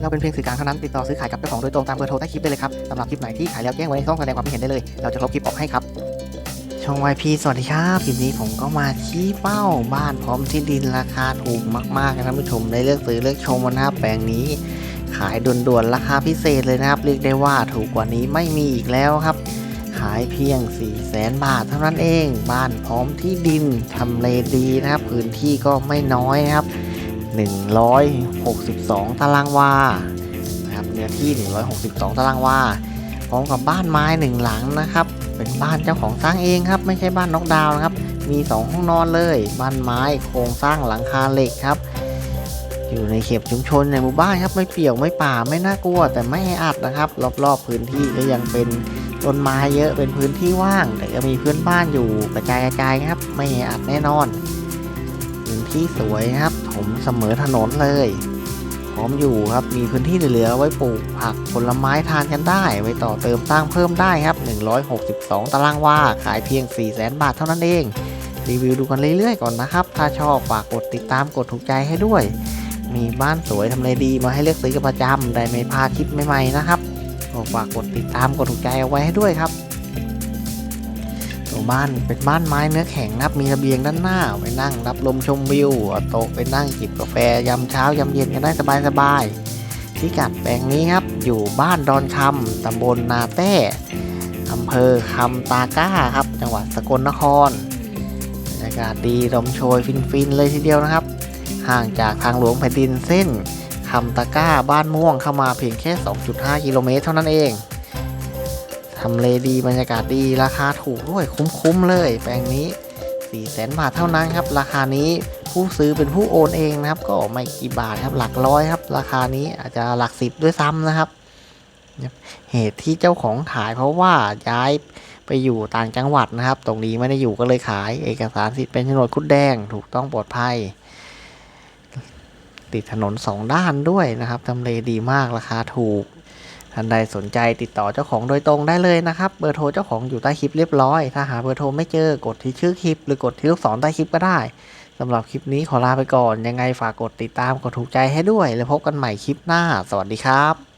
เราเป็นเพียงสื่อกลางเท่านั้นติดต่อซื้อขายกับเจ้าของโดยตรงตามเบอร์โทรใต้คลิปได้เลยครับสำหรับคลิปไหนที่ขายแล้วแจ้งไว้ในช่องแสดงความคิดเห็นได้เลย เราจะลบคลิปออกให้ครับช่องวายพีสวัสดีครับคลิปนี้ผมก็มาชี้เป้าบ้านพร้อมที่ดินราคาถูกมากๆนะท่านผู้ชมได้เลือกซื้อเลือกชมนะครับแปลงนี้ ขายด่วนๆราคาพิเศษเลยนะครับเรียกได้ว่าถูกกว่านี้ไม่มีอีกแล้วครับ ขายเพียง 4 0 0แสนบาทเท่านั้นเอง บ้านพร้อมที่ดินทำเลดีนะครับพื้นที่ก็ไม่น้อยนะครับ 162 ตารางวานะครับเนื้อที่ 162 ตารางวาพร้อมกับบ้านไม้หนึ่งหลังนะครับ เป็นบ้านเจ้าของสร้างเองครับ ไม่ใช่บ้านนอกดาวน์นะครับ มี 2 ห้องนอนเลย บ้านไม้โครงสร้างหลังคาเหล็กครับ อยู่ในเขตชุมชนในหมู่บ้านครับไม่เปี่ยวไม่ป่าไม่น่ากลัว แต่ไม่แออัดนะครับ รอบๆพื้นที่ก็ยังเป็นต้นไม้เยอะเป็นพื้นที่ว่าง แต่ก็มีเพื่อนบ้านอยู่กระจายกระจายครับ ไม่แออัดแน่นอนพื้นที่สวยครับ ผมเสมอถนนเลยพร้อมอยู่ครับ มีพื้นที่เหลือๆไว้ปลูกผักผลไม้ทานกันได้ ไว้ต่อเติมสร้างเพิ่มได้ครับ 162 ตารางวา ขายเพียง 4 0 0 0 0 0 บาทเท่านั้นเอง รีวิวดูกันเรื่อยๆก่อนนะครับ ถ้าชอบฝากกดติดตามกดถูกใจให้ด้วย มีบ้านสวยทำเลดีมาให้เลือกซื้อกันประจำได้ไม่พลาดคลิปใหม่ๆนะครับฝากกดติดตามกดถูกใจเอาไว้ให้ด้วยครับ ตัวบ้านเป็นบ้านไม้เนื้อแข็งครับมีระเบียงด้านหน้าไว้นั่งรับลมชมวิวโต๊ะไปนั่งจิบกาแฟยามเช้ายามเย็นกันได้สบายๆพิกัดแปลงนี้ครับ อยู่บ้านดอนคำตำบลนาแต้อำเภอคำตาก้าครับ จังหวัดสกลนครบรรยากาศดีลมโชยฟินๆเลยทีเดียวนะครับ ห่างจากทางหลวงแผ่นดินเส้นคำตะก้าบ้านม่วงเข้ามาเพียงแค่ 2.5 กิโลเมตรเท่านั้นเอง ทำเลดีบรรยากาศดีราคาถูกด้วยคุ้มๆเลย แปลงนี้4แสนบาทเท่านั้นครับ ราคานี้ผู้ซื้อเป็นผู้โอนเองนะครับ ก็ไม่กี่บาทครับหลักร้อยครับ ราคานี้อาจจะหลักสิบด้วยซ้ำนะครับ เหตุที่เจ้าของขายเพราะว่าย้ายไปอยู่ต่างจังหวัดนะครับ ตรงนี้ไม่ได้อยู่ก็เลยขาย เอกสารสิทธิ์เป็นโฉนดคุดแดงถูกต้องปลอดภัยติดถนนสองด้านด้วยนะครับทำเลดีมากราคาถูก ท่านใดสนใจติดต่อเจ้าของโดยตรงได้เลยนะครับ เบอร์โทรเจ้าของอยู่ใต้คลิปเรียบร้อย ถ้าหาเบอร์โทรไม่เจอกดที่ชื่อคลิป หรือกดที่ลูกศรใต้คลิปก็ได้สำหรับคลิปนี้ขอลาไปก่อน ยังไงฝากกดติดตามกดถูกใจให้ด้วย แล้วพบกันใหม่คลิปหน้า สวัสดีครับ